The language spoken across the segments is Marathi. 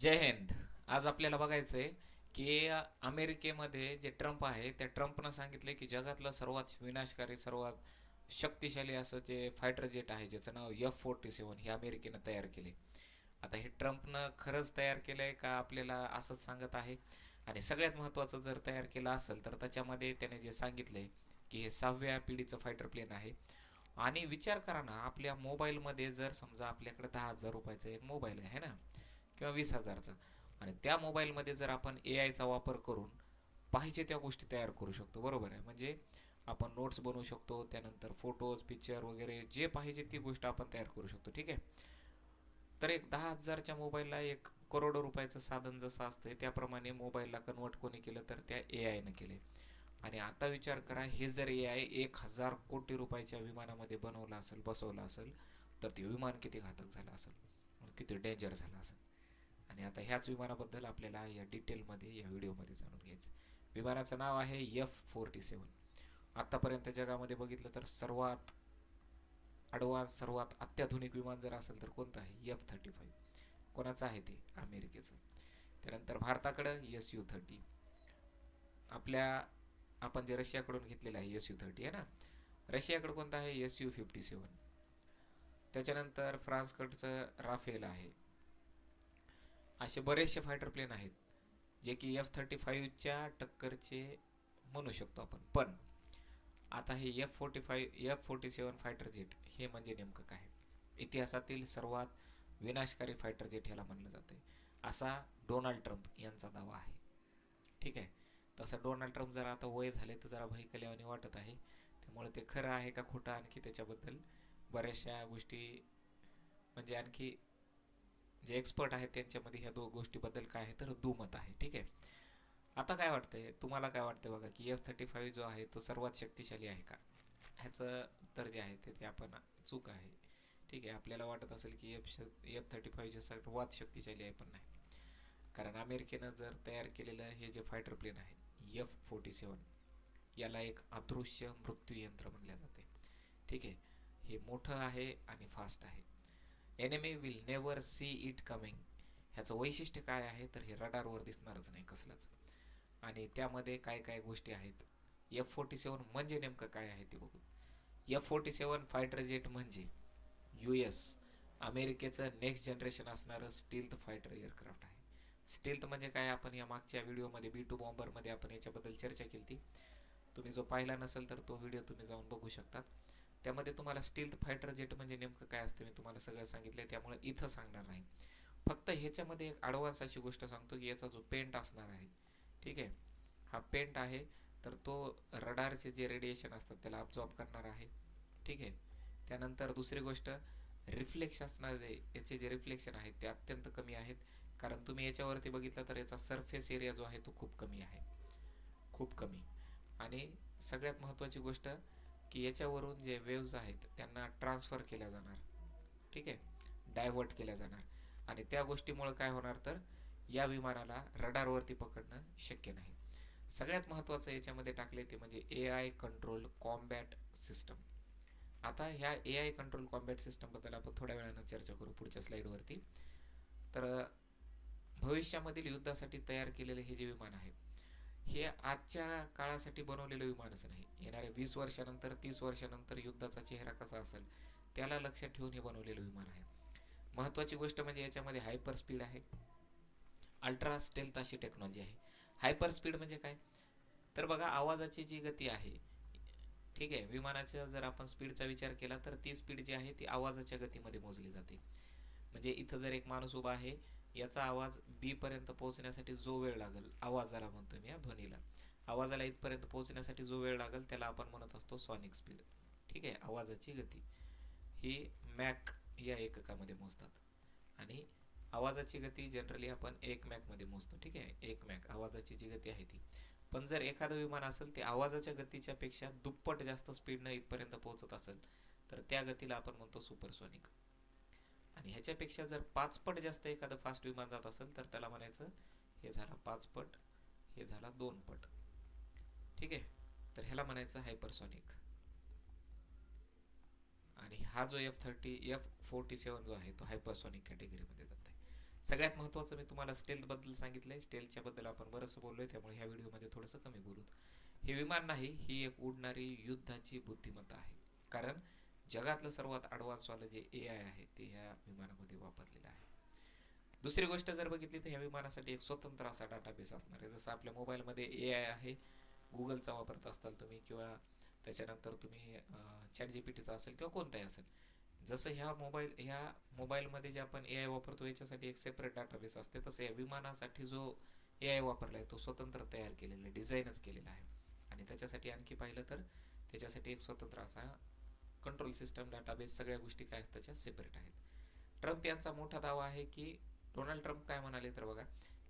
जय हिंद. आज आपल्याला बघायचं आहे की अमेरिकेमध्ये जे ट्रम्प आहे त्या ट्रम्पनं सांगितलं की जगातलं सर्वात विनाशकारी सर्वात शक्तिशाली असं जे फायटर जेट आहे ज्याचं नाव एफ फोर्टी सेवन हे अमेरिकेनं तयार केले आता हे ट्रम्पनं खरंच तयार केलं आहे का आपल्याला असंच सांगत आहे? आणि सगळ्यात महत्त्वाचं जर तयार केलं असेल तर त्याच्यामध्ये त्याने जे सांगितलं की हे सहाव्या पिढीचं फायटर प्लेन आहे. आणि विचार करा ना आपल्या मोबाईलमध्ये जर समजा आपल्याकडे दहा हजार रुपयाचा एक मोबाईल आहे ना? किंवा वीस हजारचा. आणि त्या मोबाईलमध्ये जर आपण ए आयचा वापर करून पाहिजे त्या गोष्टी तयार करू शकतो. बरोबर आहे. म्हणजे आपण नोट्स बनवू शकतो त्यानंतर फोटोज पिक्चर वगैरे जे पाहिजे ती गोष्ट आपण तयार करू शकतो. ठीक आहे? तर एक दहा हजारच्या मोबाईलला एक करोडो रुपयाचं साधन जसं असतं त्याप्रमाणे मोबाईलला कन्वर्ट कोणी केलं तर त्या ए आयनं केले. आणि आता विचार करा हे जर ए आय एक हजार कोटी रुपयाच्या विमानामध्ये बनवलं असेल बसवलं असेल तर ते विमान किती घातक झालं असेल? किती डेंजर झालं असेल? आणि आता ह्याच विमानाबद्दल आपल्याला या डिटेलमध्ये या व्हिडिओमध्ये जाणून घ्यायचं विमानाचं नाव आहे एफ फोर्टी सेवन आत्तापर्यंत जगामध्ये बघितलं तर सर्वात ॲडव्हान्स सर्वात अत्याधुनिक विमान जर असेल तर कोणतं आहे? एफ थर्टी फाईव्ह कोणाचं आहे ते? अमेरिकेचं. त्यानंतर भारताकडं एस यू थर्टी आपल्या आपण जे रशियाकडून घेतलेलं आहे एस यू थर्टी आहे ना? रशियाकडं कोणतं आहे? एस यू फिफ्टी सेवन त्याच्यानंतर फ्रान्सकडचं राफेल आहे. असे बरेचसे फायटर प्लेन आहेत जे की एफ थर्टी फाईव्हच्या टक्करचे म्हणू शकतो आपण. पण आता हे F forty five F forty seven fighter jet हे म्हणजे नेमकं काय? इतिहासातील सर्वात विनाशकारी फायटर जेट ह्याला म्हणलं जाते असा डोनाल्ड ट्रम्प यांचा दावा आहे. ठीक आहे? तसं डोनाल्ड ट्रम्प जरा आता वय झाले तर जरा भयकल्यावानी वाटत आहे. त्यामुळे ते खरं आहे का खोटं आणखी त्याच्याबद्दल बऱ्याचशा गोष्टी म्हणजे आणखी जे एक्सपर्ट आहेत त्यांच्यामध्ये ह्या दो गोष्टीबद्दल काय आहे तर दुमत आहे ठीक आहे? आता काय वाटतंय? तुम्हाला काय वाटतं बघा की एफ थर्टी फाईव्ह जो आहे तो सर्वात शक्तिशाली आहे का? ह्याचं उत्तर जे आहे ते ते आपण चूक आहे ठीक आहे? आपल्याला वाटत असेल की एफ श एफ थर्टी फाईव्हचे सर्वात शक्तिशाली आहे पण नाही. कारण अमेरिकेनं जर तयार केलेलं हे जे फायटर प्लेन आहे एफ फोर्टी सेवन याला एक अदृश्य मृत्यू यंत्र जाते ठीक आहे? हे मोठं आहे आणि फास्ट आहे. Enemy will never see it coming ह्याचं वैशिष्ट्य काय आहे? तर हे रडारवर दिसणारच नाही कसलंच. आणि त्यामध्ये काय काय गोष्टी आहेत? एफ फोर्टी सेवन म्हणजे नेमकं काय आहे ते बघू. F forty seven fighter jet म्हणजे यू एस अमेरिकेचं नेक्स्ट जनरेशन असणारं स्टील्थ फायटर एअरक्राफ्ट आहे. स्टील्थ म्हणजे काय? आपण या मागच्या व्हिडिओमध्ये बी टू बॉम्बरमध्ये आपण याच्याबद्दल चर्चा केली ती तुम्ही जो पाहिला नसेल तर तो व्हिडिओ तुम्ही जाऊन बघू शकतात. त्यामध्ये तुम्हाला स्टील्थ फायटर जेट म्हणजे नेमकं काय असतं मी तुम्हाला सगळं सांगितलं त्यामुळे इथं सांगणार नाही. फक्त ह्याच्यामध्ये एक ॲडव्हान्स अशी गोष्ट सांगतो की याचा जो पेंट असणार आहे ठीक आहे? हा पेंट आहे तर तो रडारचे जे रेडिएशन असतात त्याला अब्झॉर्ब करणार आहे ठीक आहे? त्यानंतर दुसरी गोष्ट रिफ्लेक्श असणारे याचे जे रिफ्लेक्शन आहेत ते अत्यंत कमी आहेत. कारण तुम्ही याच्यावरती बघितलं तर याचा सरफेस एरिया जो आहे तो खूप कमी आहे. खूप कमी. आणि सगळ्यात महत्त्वाची गोष्ट की याच्यावरून जे वेव्ज आहेत त्यांना ट्रान्सफर केल्या जाणार. ठीक आहे? डायव्हर्ट केल्या जाणार. आणि त्या गोष्टीमुळं काय होणार तर या विमानाला रडारवरती पकडणं शक्य नाही. सगळ्यात महत्त्वाचं याच्यामध्ये टाकले ते म्हणजे A I control combat system आता ह्या ए आय कंट्रोल कॉम्बॅट सिस्टमबद्दल आपण थोड्या वेळानं चर्चा करू पुढच्या स्लाईडवरती तर भविष्यामधील युद्धासाठी तयार केलेले हे जे विमान आहे हे आजच्या काळासाठी बनवलेलं विमानच नाही. येणाऱ्या वीस वर्षानंतर तीस वर्षानंतर युद्धाचा चेहरा कसा असेल त्याला लक्षात ठेवून हे बनवलेलं विमान आहे. महत्त्वाची गोष्ट म्हणजे याच्यामध्ये हायपर स्पीड आहे. अल्ट्रा स्टेल्थ अशी टेक्नॉलॉजी आहे. हायपर स्पीड म्हणजे काय? तर बघा आवाजाची जी गती आहे ठीक आहे विमानाच्या जर आपण स्पीडचा विचार केला तर ती स्पीड जी आहे ती आवाजाच्या गतीमध्ये मोजली जाते. म्हणजे इथं जर एक माणूस उभा आहे याचा आवाज बीपर्यंत पोहोचण्यासाठी जो वेळ लागेल आवाजाला म्हणतो मी या ध्वनीला. आवाजाला इथपर्यंत पोहोचण्यासाठी जो वेळ लागेल त्याला आपण म्हणत असतो सॉनिक स्पीड ठीक आहे? आवाजाची गती. ही मॅक या एककामध्ये मोजतात. आणि आवाजाची गती जनरली आपण एक मॅकमध्ये मोजतो. ठीक आहे? एक मॅक आवाजाची जी गती आहे ती. पण जर एखादं विमान असेल ते आवाजाच्या गतीच्या पेक्षा दुप्पट जास्त स्पीडनं इथपर्यंत पोहोचत असेल तर त्या गतीला आपण म्हणतो सुपरसॉनिक आणि ह्याच्यापेक्षा जर पाच पट जास्त एखादं फास्ट विमान जात असेल तर त्याला म्हणायचं हे झाला पाच पट हे झाला दोन पट. ठीक आहे? तर ह्याला म्हणायचं हायपरसॉनिक आणि हा जो F thirty F forty seven जो आहे तो हायपरसॉनिक कॅटेगरीमध्ये जात आहे. सगळ्यात महत्त्वाचं मी तुम्हाला स्टेलबद्दल सांगितलं आहे स्टेलच्या बद्दल आपण बरंचसं बोललो आहे त्यामुळे ह्या व्हिडिओमध्ये थोडंसं कमी बोलूत हे विमान नाही ही एक उडणारी युद्धाची बुद्धिमत्ता आहे. कारण जगातलं सर्वात ॲडव्हान्सवालं जे ए आय आहे ते ह्या विमानामध्ये वापरलेलं आहे. दुसरी गोष्ट जर बघितली तर ह्या विमानासाठी एक स्वतंत्र असा डाटाबेस असणार आहे. जसं आपल्या मोबाईलमध्ये ए आय आहे गुगलचा वापरत असताल तुम्ही किंवा त्याच्यानंतर तुम्ही चॅट जी पी टीचा असेल किंवा कोणताही असेल. जसं ह्या मोबाईल ह्या मोबाईलमध्ये जे आपण ए आय वापरतो याच्यासाठी एक सेपरेट डाटाबेस असते. तसं या विमानासाठी जो ए आय वापरला आहे तो स्वतंत्र तयार केलेला आहे डिझाईनच केलेला आहे. आणि त्याच्यासाठी आणखी पाहिलं तर त्याच्यासाठी एक स्वतंत्र असा कंट्रोल सिस्टम डाटाबेस सगळ्या गोष्टी काय असतात त्याच्या सेपरेट आहेत. ट्रम्प यांचा मोठा दावा आहे की डोनाल्ड ट्रम्प काय म्हणाले तर बघा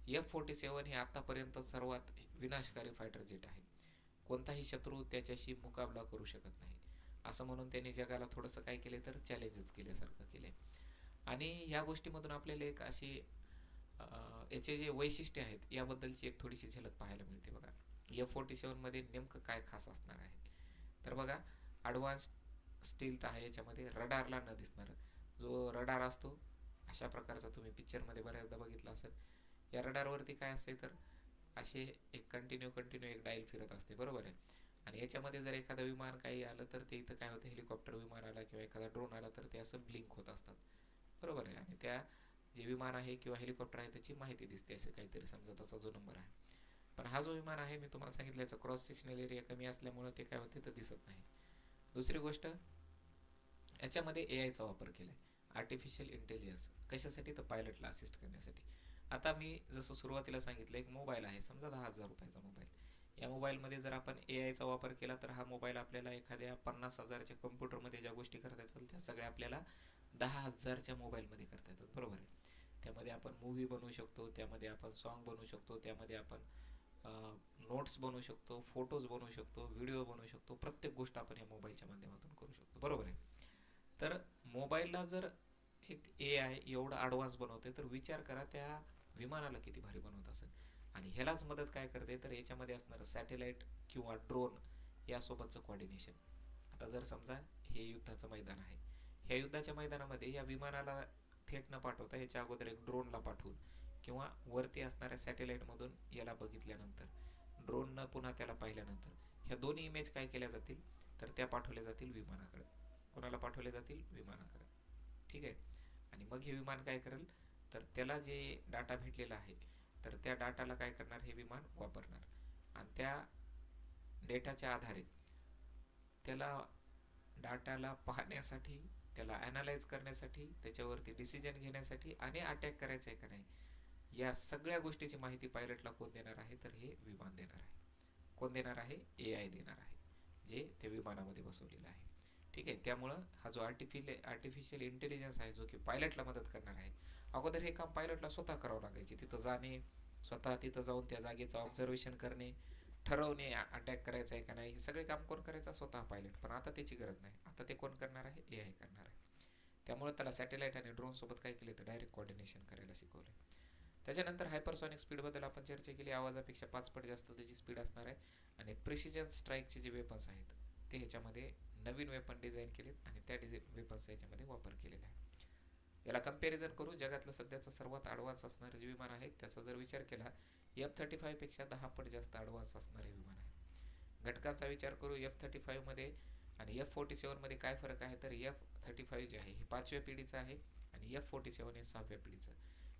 एफ फोर्टी सेवन हे आतापर्यंत सर्वात विनाशकारी फायटर जेट आहे. कोणताही शत्रू त्याच्याशी मुकाबला करू शकत नाही. असं म्हणून त्यांनी जगाला थोडंसं काय केले तर चॅलेंजच केल्यासारखं केले आणि ह्या गोष्टीमधून आपल्याला एक अशी याचे जे वैशिष्ट्य आहेत याबद्दलची एक थोडीशी झलक पाहायला मिळते बघा. एफ फोर्टी सेवनमध्ये नेमकं काय खास असणार आहे? तर बघा ॲडव्हान्स स्टील तर आहे याच्यामध्ये रडारला न दिसणार. जो रडार असतो अशा प्रकारचा तुम्ही पिक्चरमध्ये बऱ्याचदा बघितला असेल. या रडारवरती काय असते तर असे एक कंटिन्यू कंटिन्यू एक डायल फिरत असते बरोबर आहे? आणि याच्यामध्ये जर एखादं विमान काही आलं तर ते इथं काय होतं हेलिकॉप्टर विमान आला किंवा एखादा ड्रोन आला तर ते असं ब्लिंक होत असतात. बरोबर आहे? आणि त्या जे विमान आहे किंवा हेलिकॉप्टर आहे त्याची माहिती दिसते असं काहीतरी समजा त्याचा जो नंबर आहे. पण हा जो विमान आहे मी तुम्हाला सांगितलं याचा क्रॉस सेक्शनल एरिया कमी असल्यामुळं ते काय होते तर दिसत नाही. दुसरी गोष्ट याच्यामध्ये ए आयचा वापर केला आहे आर्टिफिशियल इंटेलिजन्स कशासाठी? तर पायलटला असिस्ट करण्यासाठी. आता मी जसं सुरुवातीला सांगितलं एक मोबाईल आहे. समजा दहा हजार रुपयाचा मोबाईल या मोबाईलमध्ये जर आपण ए आयचा वापर केला तर हा मोबाईल आपल्याला एखाद्या पन्नास हजारच्या कम्प्युटरमध्ये ज्या गोष्टी करता येतात त्या सगळ्या आपल्याला दहा हजारच्या मोबाईलमध्ये करता येतात. बरोबर आहे? त्यामध्ये आपण मूव्ही बनवू शकतो त्यामध्ये आपण सॉन्ग बनवू शकतो त्यामध्ये आपण नोट्स बनवू शकतो फोटोज बनवू शकतो व्हिडिओ बनवू शकतो प्रत्येक गोष्ट आपण या मोबाईलच्या माध्यमातून करू शकतो. बरोबर आहे? तर मोबाईलला जर एक ए आय एवढं ॲडव्हान्स बनवते तर विचार करा त्या विमानाला किती भारी बनवत असेल. आणि ह्यालाच मदत काय करते? तर याच्यामध्ये असणारं सॅटेलाईट किंवा ड्रोन यासोबतचं कॉर्डिनेशन आता जर समजा हे युद्धाचं मैदान आहे. ह्या युद्धाच्या मैदानामध्ये या विमानाला थेट न पाठवता याच्या अगोदर एक ड्रोनला पाठवून किंवा वरती असणाऱ्या सॅटेलाईटमधून याला बघितल्यानंतर ड्रोननं पुन्हा त्याला पाहिल्यानंतर ह्या दोन्ही इमेज काय केल्या जातील? तर त्या पाठवल्या जातील विमानाकडे. कोणाला पाठवले जातील? विमानाकडे. ठीक आहे? आणि मग हे विमान काय करेल? तर त्याला जे डाटा भेटलेला आहे तर त्या डाटाला काय करणार? हे विमान वापरणार. आणि त्या डेटाच्या आधारे त्याला डाटाला पाहण्यासाठी त्याला ॲनालाइज करण्यासाठी त्याच्यावरती डिसिजन घेण्यासाठी आणि अटॅक करायचं आहे का नाही? या सगळ्या गोष्टीची माहिती पायलटला कोण देणार आहे? तर हे विमान देणार आहे. कोण देणार आहे? ए आय देणार आहे जे त्या विमानामध्ये बसवलेलं आहे. ठीक आहे? त्यामुळं हा जो आर्टिफिल आर्टिफिशियल इंटेलिजन्स आहे जो की पायलटला मदत करणार आहे अगोदर हे काम पायलटला स्वतः करावं लागायचे. तिथं जाणे स्वतः तिथं जाऊन त्या जागेचं ऑब्झर्वेशन करणे ठरवणे अटॅक करायचा आहे का नाही हे सगळे काम कोण करायचं? स्वतः पायलट. पण आता त्याची गरज नाही. आता ते कोण करणार आहे? ए आय करणार आहे. त्यामुळे त्याला सॅटेलाईट आणि ड्रोनसोबत काय केले तर डायरेक्ट कॉर्डिनेशन करायला शिकवलं त्याच्यानंतर हायपरसॉनिक स्पीडबद्दल आपण चर्चा केली. आवाजापेक्षा पाच पट जास्त त्याची स्पीड असणार आहे. आणि प्रिसिजन स्ट्राईकचे जे वेपन्स आहेत ते ह्याच्यामध्ये नवीन वेपन डिझाईन केलेत आणि त्या डिझाईन वेपन्सचा याच्यामध्ये वापर केलेला आहे. याला कंपॅरिझन करू जगातलं सध्याचं सर्वात ॲडव्हान्स असणारं जे विमान आहे त्याचा जर विचार केला एफ थर्टी फायपेक्षा दहा पट जास्त ॲडव्हान्स असणारे विमान आहे. घटकांचा विचार करू एफ थर्टी फाईव्हमध्ये आणि एफ फोर्टी सेवनमध्ये काय फरक आहे? तर एफ थर्टी फाईव्ह जे आहे हे पाचव्या पिढीचं आहे आणि एफ फोर्टी सेवन हे सहाव्या पिढीचं.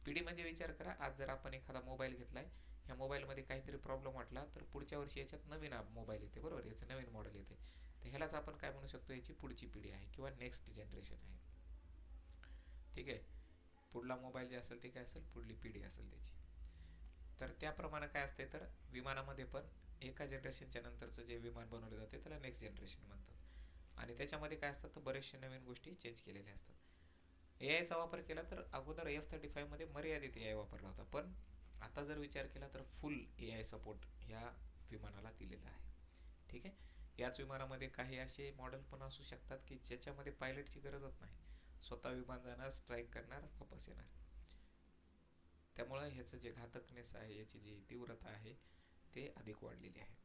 पिढी म्हणजे विचार करा. आज जर आपण एखादा मोबाईल घेतलाय ह्या मोबाईलमध्ये काहीतरी प्रॉब्लेम वाटला तर पुढच्या वर्षी याच्यात नवीन मोबाईल येते बरोबर? याचं नवीन मॉडेल येते. तर ह्यालाच आपण काय म्हणू शकतो? याची पुढची पिढी आहे किंवा नेक्स्ट जनरेशन आहे. ठीक आहे? पुढला मोबाईल जे असेल ते काय असेल? पुढली पिढी असेल त्याची. तर त्याप्रमाणे काय असते तर विमानामध्ये पण एका जनरेशनच्या नंतरचं जे विमान बनवलं जाते त्याला नेक्स्ट जनरेशन म्हणतात. आणि त्याच्यामध्ये काय असतात? तर बरेचशे नवीन गोष्टी चेंज केलेल्या असतात. ए आयचा वापर केला तर अगोदर एफ थर्टी फाईव्हमध्ये मर्यादित ए आय वापरला होता. पण आता जर विचार केला तर फुल ए आय सपोर्ट ह्या विमानाला दिलेला आहे. ठीक आहे? याच विमानामध्ये काही असे मॉडेल पण असू शकतात की ज्याच्यामध्ये पायलटची गरजच नाही. स्वतः विमान जाणार स्ट्राईक करणार वापस येणार. त्यामुळं ह्याचं जे घातकनेस आहे याची जी तीव्रता आहे ते अधिक वाढलेली आहे.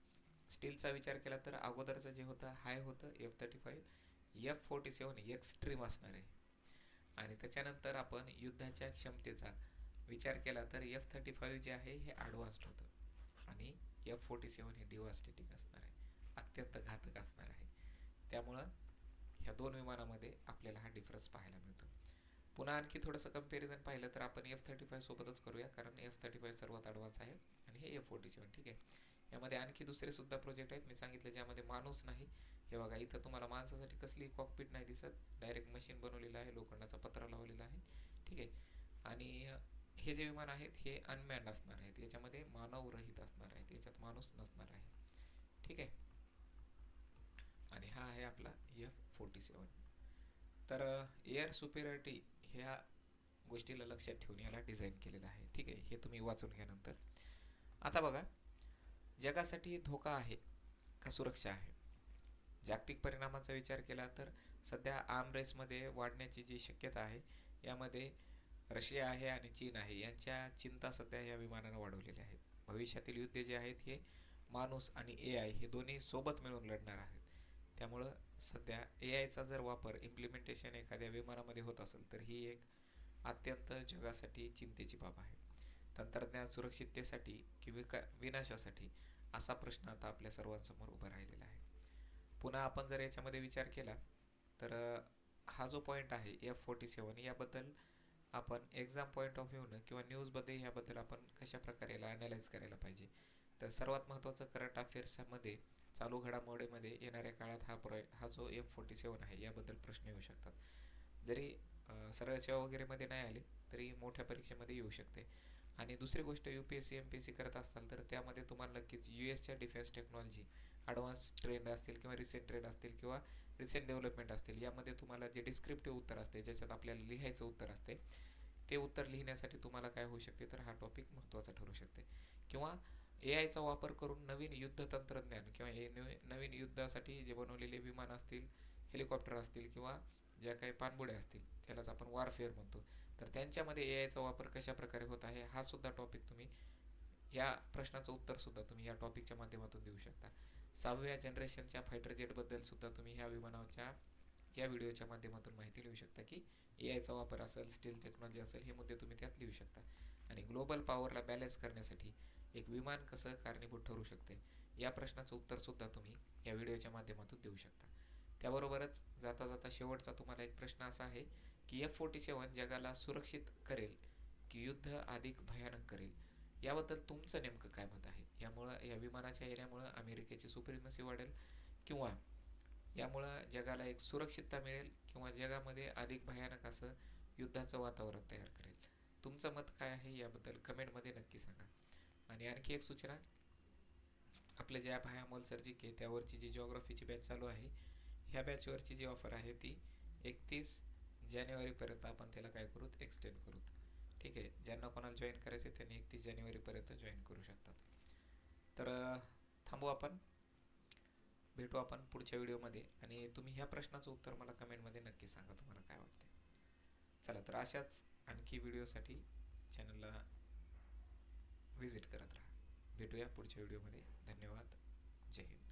स्टीलचा विचार केला तर अगोदरचं जे होतं हाय होतं F thirty five F forty seven extreme असणार आहे. आणि त्याच्यानंतर आपण युद्धाच्या क्षमतेचा विचार केला तर एफ थर्टी फाईव्ह जे आहे हे ॲडव्हान्स्ड होतं. आणि एफ फोर्टी सेवन हे डिवास्टेटिंग असणार आहे. अत्यंत घातक असणार आहे. त्यामुळं ह्या दोन विमानामध्ये आपल्याला हा डिफरन्स पाहायला मिळतो. पुन्हा आणखी थोडंसं कंपॅरिझन पाहिलं तर आपण एफ थर्टी फाय सोबतच करूया कारण एफ थर्टी फाय सर्वात ॲडव्हान्स आहे आणि हे एफ फोर्टी सेवन ठीक आहे. यामध्ये आणखी दुसरे सुद्धा प्रोजेक्ट आहेत. मी सांगितलं ज्यामध्ये माणूस नाही हे बघा इथं तुम्हाला माणसासाठी कसली कॉकपीट नाही दिसत. डायरेक्ट मशीन बनवलेलं आहे लोखंडाचा पत्रा लावलेला आहे. ठीक आहे? आणि हे जे विमान आहेत हे अनमॅन्ड असणार आहेत. याच्यामध्ये मानवरहित असणार आहेत. याच्यात माणूस नसणार आहे. ठीक आहे? आणि हा आहे आपला एफ फोर्टी सेवन तर एअर सुपेरिटी ह्या गोष्टीला लक्षात ठेवून याला डिझाईन केलेलं आहे. ठीक आहे? हे तुम्ही वाचून घ्या नंतर. आता बघा जगासाठी धोका आहे का सुरक्षा आहे? जागतिक परिणामाचा विचार केला तर सध्या आर्म रेसमध्ये वाढण्याची जी शक्यता आहे यामध्ये रशिया आहे आणि चीन आहे. यांच्या चिंता सध्या या विमानानं वाढवलेल्या आहेत. भविष्यातील युद्ध जे आहेत हे माणूस आणि ए आय हे दोन्ही सोबत मिळून लढणार आहेत. त्यामुळं सध्या ए आयचा जर वापर इम्प्लिमेंटेशन एखाद्या विमानामध्ये होत असेल तर ही एक अत्यंत जगासाठी चिंतेची बाब आहे. तंत्रज्ञान सुरक्षिततेसाठी की विका विनाशासाठी असा प्रश्न आता आपल्या सर्वांसमोर उभा राहिलेला आहे. पुन्हा आपण जर याच्यामध्ये विचार केला तर हा जो पॉईंट आहे एफ फोर्टी सेवन याबद्दल आपण एक्झाम पॉईंट ऑफ व्ह्यूनं किंवा न्यूजमध्ये ह्याबद्दल आपण कशा प्रकारे याला अनालाइज करायला पाहिजे? तर सर्वात महत्त्वाचं करंट अफेअर्समध्ये चालू घडामोडीमध्ये येणाऱ्या काळात हा प्रॉय हा जो एफ फोर्टी सेवन आहे याबद्दल प्रश्न येऊ शकतात. जरी सरळच्या वगैरेमध्ये नाही आले तरी मोठ्या परीक्षेमध्ये येऊ शकते. आणि दुसरी गोष्ट U P S C M P S C करत असाल तर त्यामध्ये तुम्हाला नक्कीच यू एसच्या डिफेन्स टेक्नॉलॉजी ॲडव्हान्स ट्रेंड असतील किंवा रिसेंट ट्रेंड असतील किंवा रिसेंट डेव्हलपमेंट असतील यामध्ये तुम्हाला जे डिस्क्रिप्टिव्ह उत्तर असते ज्याच्यात आपल्याला लिहायचं उत्तर असते ते उत्तर लिहिण्यासाठी तुम्हाला काय होऊ शकते? तर हा टॉपिक महत्त्वाचा ठरू शकते. किंवा ए आयचा वापर करून नवीन युद्ध तंत्रज्ञान किंवा हे नवीन युद्धासाठी जे बनवलेले विमान असतील हेलिकॉप्टर असतील किंवा ज्या काही पाणबुड्या असतील त्यालाच आपण वारफेअर म्हणतो. तर त्यांच्यामध्ये ए आयचा वापर कशा प्रकारे होत आहे हा सुद्धा टॉपिक तुम्ही या प्रश्नाचं उत्तर सुद्धा तुम्ही या टॉपिकच्या माध्यमातून देऊ शकता. सहाव्या जनरेशनच्या फायटर जेटबद्दल सुद्धा तुम्ही ह्या विमानाच्या या व्हिडिओच्या माध्यमातून माहिती लिहू शकता की ए आयचा वापर असेल स्टील टेक्नॉलॉजी असेल हे मुद्दे तुम्ही त्यात लिहू शकता. आणि ग्लोबल पॉवरला बॅलन्स करण्यासाठी एक विमान कसं कारणीभूत ठरू शकते या प्रश्नाचं उत्तरसुद्धा तुम्ही या व्हिडिओच्या माध्यमातून देऊ शकता. त्याबरोबरच जाता जाता शेवटचा तुम्हाला एक प्रश्न असा आहे की एफ फोर्टी सेवन जगाला सुरक्षित करेल की युद्ध अधिक भयानक करेल? याबद्दल तुमचं नेमकं काय मत आहे? यामुळं या विमानाच्या येण्यामुळं अमेरिकेची सुप्रिमसी वाढेल किंवा यामुळं जगाला एक सुरक्षितता मिळेल किंवा जगामध्ये अधिक भयानक असं युद्धाचं वातावरण तयार करेल? तुमचं मत काय आहे? याबद्दल कमेंटमध्ये नक्की सांगा. आणि आणखी एक सूचना. आपलं जे ॲप आहे अमोल सर्जिके त्यावरची जी जॉग्रफीची बॅच चालू आहे ह्या बॅचवरची जी ऑफर आहे ती एकतीस जानेवारीपर्यंत आपण त्याला काय करूत? एक्सटेंड करूत. ठीक आहे. ज्यांना कोणाला जॉईन करायचं आहे त्यांनी एकतीस जानेवारीपर्यंत जॉईन करू शकतात. तर थांबू आपण. भेटू आपण पुढच्या व्हिडिओमध्ये आणि तुम्ही ह्या प्रश्नाचं उत्तर मला कमेंटमध्ये नक्की सांगा तुम्हाला काय वाटते चला तर अशाच आणखी व्हिडिओसाठी चॅनलला व्हिजिट करत राहा. भेटूया पुढच्या व्हिडिओमध्ये धन्यवाद. जय हिंद.